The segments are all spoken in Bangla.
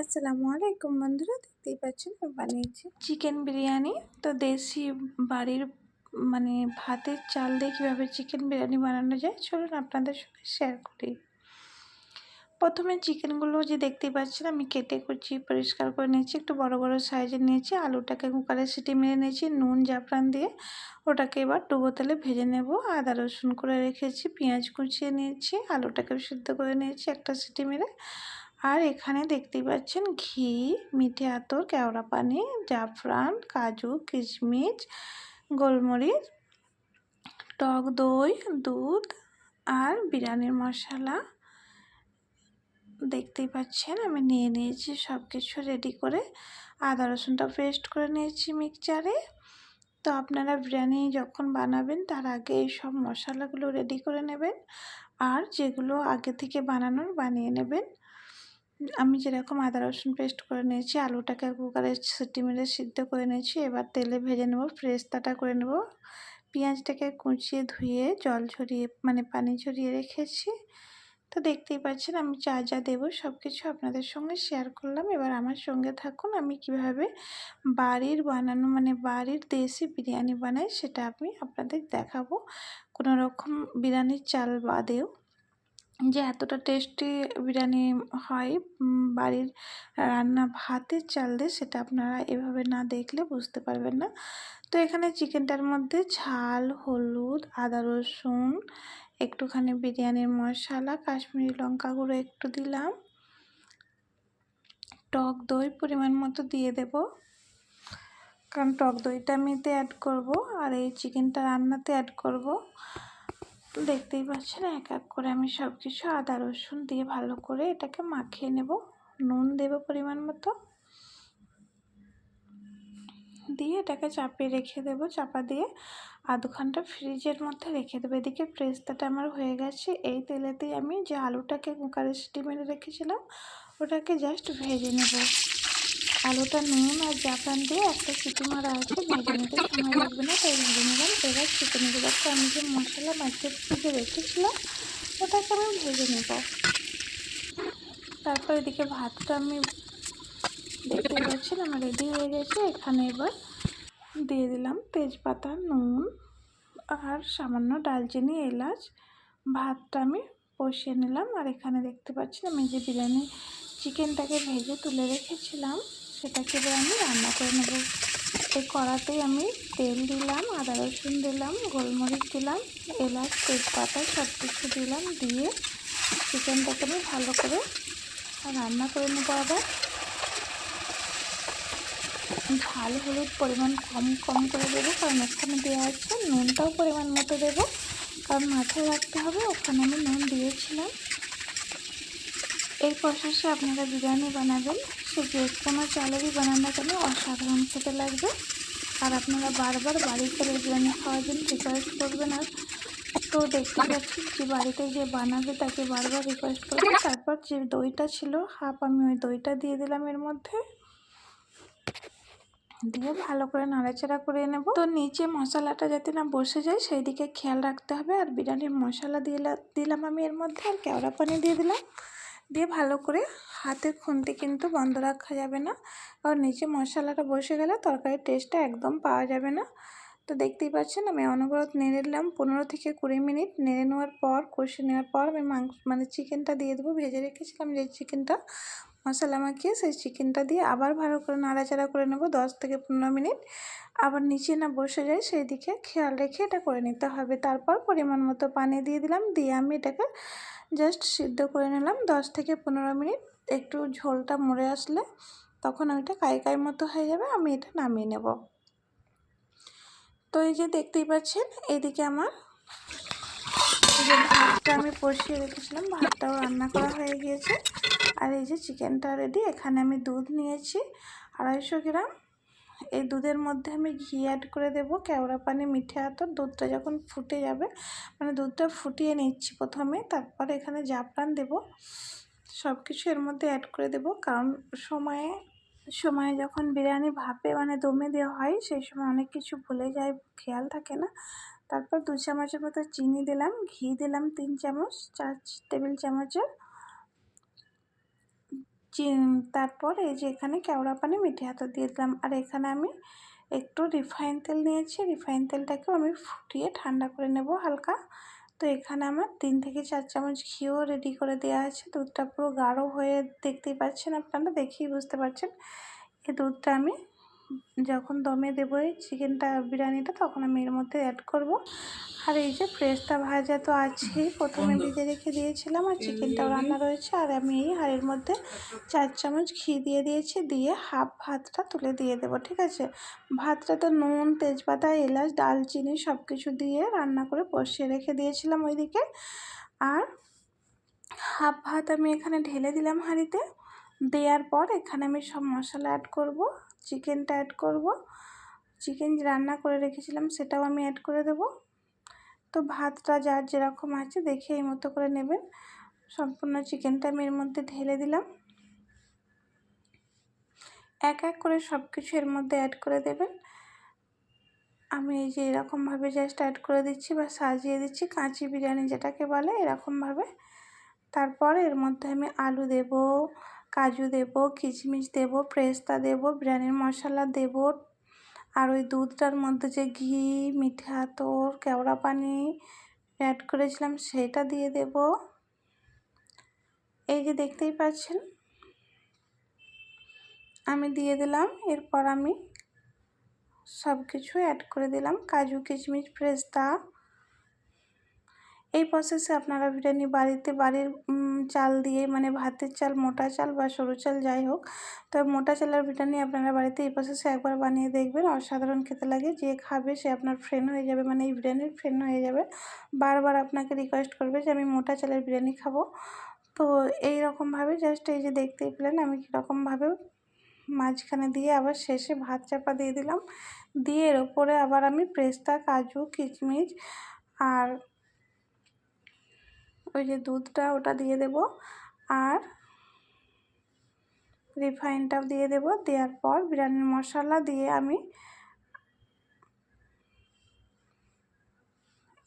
আসসালামু আলাইকুম বন্ধুরা, দেখতেই পাচ্ছেন বানিয়েছি চিকেন বিরিয়ানি। তো দেশি বাড়ির মানে ভাতের চাল দিয়ে কীভাবে চিকেন বিরিয়ানি বানানো যায়, চলুন আপনাদের সঙ্গে শেয়ার করি। প্রথমে চিকেনগুলো যে দেখতেই পাচ্ছেন আমি কেটে কুচি পরিষ্কার করে নিয়েছি, একটু বড় বড় সাইজের নিয়েছি, আলুটাকে কুকারে সিটি মেরে নিয়েছি, নুন, জাফরান দিয়ে ওটাকে এবার ডুবো তেলে ভেজে নেব, আদা, রসুন করে রেখেছি, পেঁয়াজ কুচিয়ে নিয়েছি, আলুটাকে সিদ্ধ করে নিয়েছি একটা সিটি মেরে। আর এখানে দেখতেই পাচ্ছেন ঘি, মিঠে আতর, কেওড়া পানি, জাফরান, কাজু, কিশমিশ, গোলমরিচ, টক দই, দুধ আর বিরিয়ানির মশলা। দেখতেই পাচ্ছেন আমি নিয়ে নিয়েছি সব কিছু রেডি করে। আদা রসুনটা পেস্ট করে নিয়েছি মিক্সচারে তো আপনারা বিরিয়ানি যখন বানাবেন তার আগে এই সব মশলাগুলো রেডি করে নেবেন। আর যেগুলো আগে থেকে বানানোর বানিয়ে নেবেন। আমি যেরকম আদা, রসুন পেস্ট করে নিয়েছি, আলুটাকে কুকারে সিটি মেরে সিদ্ধ করে নিয়েছি। এবার তেলে ভেজে নেব ফ্রেস্তাটা করে নেব। পেঁয়াজটাকে কুচিয়ে ধুয়ে, জল ঝরিয়ে মানে পানি ঝরিয়ে রেখেছি। তো দেখতেই পাচ্ছেন, আমি যা যা দেবো সব কিছু আপনাদের সঙ্গে শেয়ার করলাম। এবার আমার সঙ্গে থাকুন, আমি কীভাবে বাড়ির বানানো মানে বাড়ির দেশি বিরিয়ানি বানাই সেটা আমি আপনাদের দেখাবো। কোনো রকম বিরিয়ানির চাল বাদেও। যে এতটা টেস্টি বিরিয়ানি হয় বাড়ির রান্না ভাতের চাল দিয়ে সেটা আপনারা এভাবে না দেখলে বুঝতে পারবেন না। তো এখানে চিকেনটার মধ্যে ঝাল, হলুদ, আদা রসুন, একটুখানি বিরিয়ানির মশলা, কাশ্মীরি লঙ্কা গুঁড়ো একটু দিলাম। টক দই পরিমাণ মতো দিয়ে দেব। কারণ টক দইটা আমি এতে অ্যাড করব আর এই চিকেনটা রান্নাতে অ্যাড করব। দেখতেই পাচ্ছেন, এক এক করে আমি সব কিছু আদা, রসুন দিয়ে ভালো করে এটাকে মাখিয়ে নেব। নুন দেব পরিমাণ মতো। দিয়ে এটাকে চাপিয়ে রেখে দেবো, চাপা দিয়ে আধ ঘণ্টা ফ্রিজের মধ্যে রেখে দেবো। এদিকে প্রেস্তাটা আমার হয়ে গেছে। এই তেলেতেই আমি যে আলুটাকে কুকারে সিটি মেরে রেখেছিলাম, ওটাকে জাস্ট ভেজে নেব। আলুটা নুন আর জাপান দিয়ে একটা সিটি মারা আছে, ভেজে নিতে সময় লাগবে না, তাই ভেজে নিলাম। এবার চিকেনগুলোকে আমি যে মশলা মাছের থেকে রেখেছিলাম, ওটাকে আমি ভেজে নেব। তারপর এদিকে ভাতটা আমি দেখতে পাচ্ছেন আমার রেডি হয়ে গেছে। এখানে এবার দিয়ে দিলাম তেজপাতা, নুন আর সামান্য ডালচিনি, এলাচ। ভাতটা আমি বসিয়ে নিলাম। আর এখানে দেখতে পাচ্ছেন আমি যে বিরিয়ানি চিকেনটাকে ভেজে তুলে রেখেছিলাম। সেটাকে এবার আমি রান্না করে নেব। এই কড়াতেই আমি তেল দিলাম, আদা রসুন দিলাম, গোলমরিচ দিলাম, এলাচ, তেজপাতা সব কিছু দিলাম দিয়ে চিকেনটাকে আমি ভালো করে রান্না করে নেব আবার। ঝাল হলুদ পরিমাণ কম কম করে দেবো কারণ ওখানে দেওয়া আছে নুনটাও পরিমাণ মতো দেবো। কারণ মাথায় রাখতে হবে, ওখানে আমি নুন দিয়েছিলাম। এই প্রসেসে আপনারা বিরিয়ানি বানাবেন। সে যে কোনো চালেরই বানান কেন অসাধারণ খেতে লাগবে। আর আপনারা বারবার বাড়িতে বিরিয়ানি খাওয়ার জন্য রিকোয়েস্ট করবেন আর তো দেখতে পাচ্ছি যে বাড়িতে যে বানাবে তাকে বারবার রিকোয়েস্ট করবে তারপর যে দইটা ছিল হাফ আমি ওই দইটা দিয়ে দিলাম এর মধ্যে। দিয়ে ভালো করে নাড়াচাড়া করে নেব। তো নিচে মশলাটা যাতে না বসে যায় সেই দিকে খেয়াল রাখতে হবে। আর বিরিয়ানির মশলা দিয়ে দিলাম আমি এর মধ্যে। আর কেওড়া পানি দিয়ে দিলাম। দিয়ে ভালো করে হাতের খুন্তি কিন্তু বন্ধ রাখা যাবে না। কারণ নিচে মশলাটা বসে গেলে তরকারির টেস্টটা একদম পাওয়া যাবে না। তো দেখতেই পাচ্ছেন আমি অনবরত নেড়ে নিলাম। পনেরো থেকে কুড়ি মিনিট নেড়ে নেওয়ার পর, কষে নেওয়ার পর আমি মাংস মানে চিকেনটা দিয়ে দেবো। ভেজে রেখেছিলাম যে চিকেনটা, মশলা মাখিয়ে সেই চিকেনটা দিয়ে আবার ভালো করে নাড়াচাড়া করে নেব দশ থেকে পনেরো মিনিট। আবার নিচে না বসে যায় সেই দিকে খেয়াল রেখে এটা করে নিতে হবে। তারপর পরিমাণ মতো পানি দিয়ে দিলাম। দিয়ে আমি এটাকে জাস্ট সিদ্ধ করে নিলাম। দশ থেকে পনেরো মিনিট একটু ঝোলটা মরে আসলে তখন ওইটা কাই মতো হয়ে যাবে, আমি এটা নামিয়ে নেব। তো এই যে দেখতেই পাচ্ছেন, এদিকে আমার যে ভাতটা আমি কষিয়ে রেখেছিলাম, ভাতটাও রান্না করা হয়ে গিয়েছে। আর এই যে চিকেনটা রেডি, এখানে আমি দুধ নিয়েছি, আড়াইশো গ্রাম। এই দুধের মধ্যে আমি ঘি অ্যাড করে দেব। কেওড়া পানি, মিঠে আতর, দুধটা যখন ফুটে যাবে মানে দুধটা ফুটিয়ে নিচ্ছি প্রথমে, তারপরে এখানে জাফরান দেব। সব কিছু এর মধ্যে অ্যাড করে দেব, কারণ সময়ে সময়ে যখন বিরিয়ানি ভাপে মানে দমে দেওয়া হয়, সেই সময় অনেক কিছু ভুলে যায়, খেয়াল থাকে না। তারপর দু চামচের মতো চিনি দিলাম, ঘি দিলাম তিন চামচ, চার টেবিল চামচের তারপর এই যে এখানে কেওড়া পানি মিঠে হাতে দিয়ে দিলাম। আর এখানে আমি একটু রিফাইন তেল নিয়েছি। রিফাইন তেলটাকেও আমি ফুটিয়ে ঠান্ডা করে নেব হালকা। তো এখানে আমার তিন থেকে চার চামচ ঘিও রেডি করে দেওয়া আছে। দুধটা পুরো গাঢ় হয়ে দেখতেই পাচ্ছেন আপনারা, দেখেই বুঝতে পারছেন। এই দুধটা আমি যখন দমে দেবো এই চিকেনটা বিরিয়ানিটা তখন আমি এর মধ্যে অ্যাড করব। আর এই যে ফ্রেশটা ভাজা তো আছেই প্রথমে ভেজে রেখে দিয়েছিলাম আর চিকেনটাও রান্না রয়েছে। আর আমি এই হাঁড়ির মধ্যে চার চামচ ঘি দিয়ে দিয়েছি দিয়ে হাফ ভাতটা তুলে দিয়ে দেবো ঠিক আছে? ভাতটা তো নুন তেজপাতা এলাচ ডালচিনি সব কিছু দিয়ে রান্না করে বসিয়ে রেখে দিয়েছিলাম ওইদিকে। আর হাফ ভাত আমি এখানে ঢেলে দিলাম হাঁড়িতে। দেওয়ার পর এখানে আমি সব মশলা অ্যাড করব চিকেনটা অ্যাড করব। চিকেন রান্না করে রেখেছিলাম, সেটাও আমি অ্যাড করে দেব। তো ভাতটা যার যেরকম আছে দেখে এই মতো করে নেবেন। সম্পূর্ণ চিকেনটা আমি এর মধ্যে ঢেলে দিলাম। এক এক করে সব কিছু এর মধ্যে অ্যাড করে দেবেন। আমি এই যে এরকমভাবে জাস্ট অ্যাড করে দিচ্ছি বা সাজিয়ে দিচ্ছি, কাঁচি বিরিয়ানি যেটাকে বলে এরকমভাবে। তারপর এর মধ্যে আমি আলু দেব কাজু দেব কিশমিশ দেব, পেস্তা দেব, বিরিয়ানির মশলা দেব। আর ওই দুধটার মধ্যে যে ঘি, মিঠে আতর, কেওড়া পানি অ্যাড করেছিলাম, সেটা দিয়ে দেব। এই যে দেখতেই পাচ্ছেন, আমি দিয়ে দিলাম, এরপর আমি সব কিছু অ্যাড করে দিলাম, কাজু কিশমিশ পেস্তা। এই প্রসেসে আপনারা বিরিয়ানি বাড়িতে, বাড়ির চাল দিয়ে মানে ভাতের চাল, মোটা চাল বা সরু চাল যাই হোক, তো মোটা চালের বিরিয়ানি আপনারা বাড়িতে এই প্রসেসে একবার বানিয়ে দেখবেন। অসাধারণ খেতে লাগে, যে খাবে সে আপনার ফ্রেন্ড হয়ে যাবে মানে এই বিরিয়ানির ফ্রেন্ড হয়ে যাবে। বারবার আপনাকে রিকোয়েস্ট করবে যে, আমি মোটা চালের বিরিয়ানি খাব। তো এই রকমভাবে জাস্ট এই যে দেখতেই পেলেন, আমি কীরকমভাবে মাঝখানে দিয়ে আবার শেষে ভাত চাপা দিয়ে দিলাম। দিয়ে এর ওপরে আবার আমি পেস্তা, কাজু, কিশমিশ আর ওই যে দুধটা ওটা দিয়ে দেব আর রিফাইনটাও দিয়ে দেব। দেওয়ার পর বিরিয়ানির মশলা দিয়ে আমি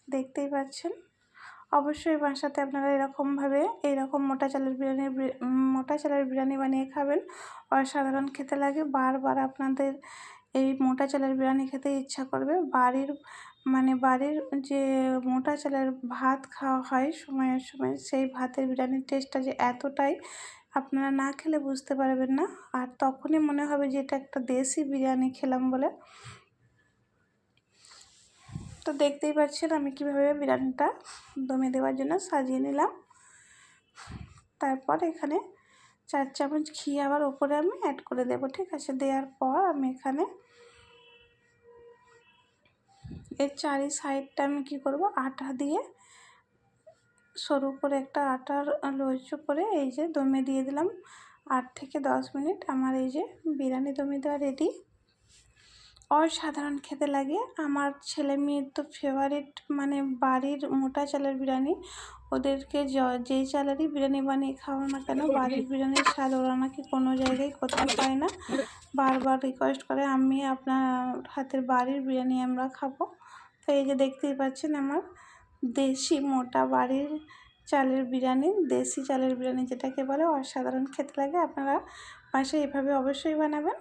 দেখতেই পাচ্ছেন। অবশ্যই বাসাতে আপনারা এরকমভাবে এইরকম মোটা চালের বিরিয়ানি মোটা চালের বিরিয়ানি বানিয়ে খাবেন। অসাধারণ খেতে লাগে। বারবার আপনাদের এই মোটা চালের বিরিয়ানি খেতে ইচ্ছা করবে। বাড়ির মানে বাড়ির যে মোটা চালের ভাত খাওয়া হয় সময়ের সময়, সেই ভাতের বিরিয়ানির টেস্টটা যে এতটাই আপনারা না খেলে বুঝতে পারবেন না। আর তখনই মনে হবে যে এটা একটা দেশি বিরিয়ানি খেলাম বলে। তো দেখতেই পাচ্ছেন আমি কীভাবে বিরিয়ানিটা দমে দেওয়ার জন্য সাজিয়ে নিলাম। তারপর এখানে চার চামচ ঘি আবার ওপরে আমি অ্যাড করে দেব, ঠিক আছে? দেওয়ার পর আমি এখানে এর চারি সাইডটা আমি কি করব? আটা দিয়ে সরু করে একটা আটার লোচ করে এই যে দমে দিয়ে দিলাম। আট থেকে দশ মিনিট আমার এই যে বিরিয়ানি দমে দেওয়া রেডি অসাধারণ খেতে লাগে। আমার ছেলে মেয়ের তো ফেভারিট মানে বাড়ির মোটা চালের বিরিয়ানি। ওদেরকে যেই চালেরই বিরিয়ানি বানিয়ে খাওয়া না কেন, বাড়ির বিরিয়ানির স্বাদ ওরা নাকি কোনো জায়গায় কোথাও পায় না। বারবার রিকোয়েস্ট করে, আমি আপনার হাতের বাড়ির বিরিয়ানি আমরা খাব। তো এই যে দেখতেই পাচ্ছেন আমার দেশি মোটা বাড়ির চালের বিরিয়ানি, দেশি চালের বিরিয়ানি যেটাকে বলে, অসাধারণ খেতে লাগে। আপনারা পাশে এভাবে অবশ্যই বানাবেন।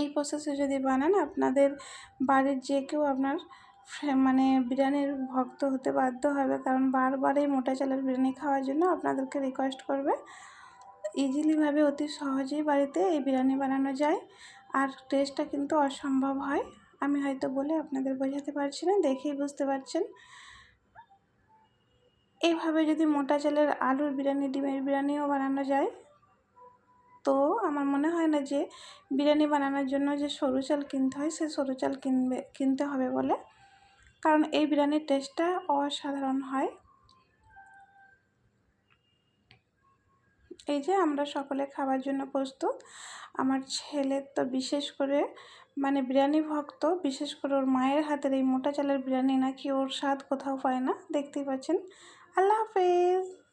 এই প্রসেসে যদি বানান, আপনাদের বাড়ির যে কেউ আপনার মানে বিরিয়ানির ভক্ত হতে বাধ্য হবে, কারণ বারবার এই মোটা চালের বিরিয়ানি খাওয়ার জন্য আপনাদেরকে রিকোয়েস্ট করবে। ইজিলিভাবে অতি সহজেই বাড়িতে এই বিরিয়ানি বানানো যায়, আর টেস্টটা কিন্তু অসম্ভব হয়। আমি হয়তো বলে আপনাদের বোঝাতে পারছি না, দেখেই বুঝতে পারছেন। এইভাবে যদি মোটা চালের আলুর বিরিয়ানি, ডিমের বিরিয়ানিও বানানো যায় তো আমার মনে হয় না যে বিরিয়ানি বানানোর জন্য যে সরু চাল কিনতে হয়, সে সরু চাল কিনবে, কিনতে হবে বলে। কারণ এই বিরিয়ানির টেস্টটা অসাধারণ হয়। এই যে আমরা সকলে খাবার জন্য প্রস্তুত। আমার ছেলের তো বিশেষ করে মানে বিরিয়ানি ভক্ত, বিশেষ করে ওর মায়ের হাতের এই মোটা চালের বিরিয়ানি নাকি ওর স্বাদ কোথাও পায় না, দেখতেই পাচ্ছেন। আল্লাহ হাফেজ!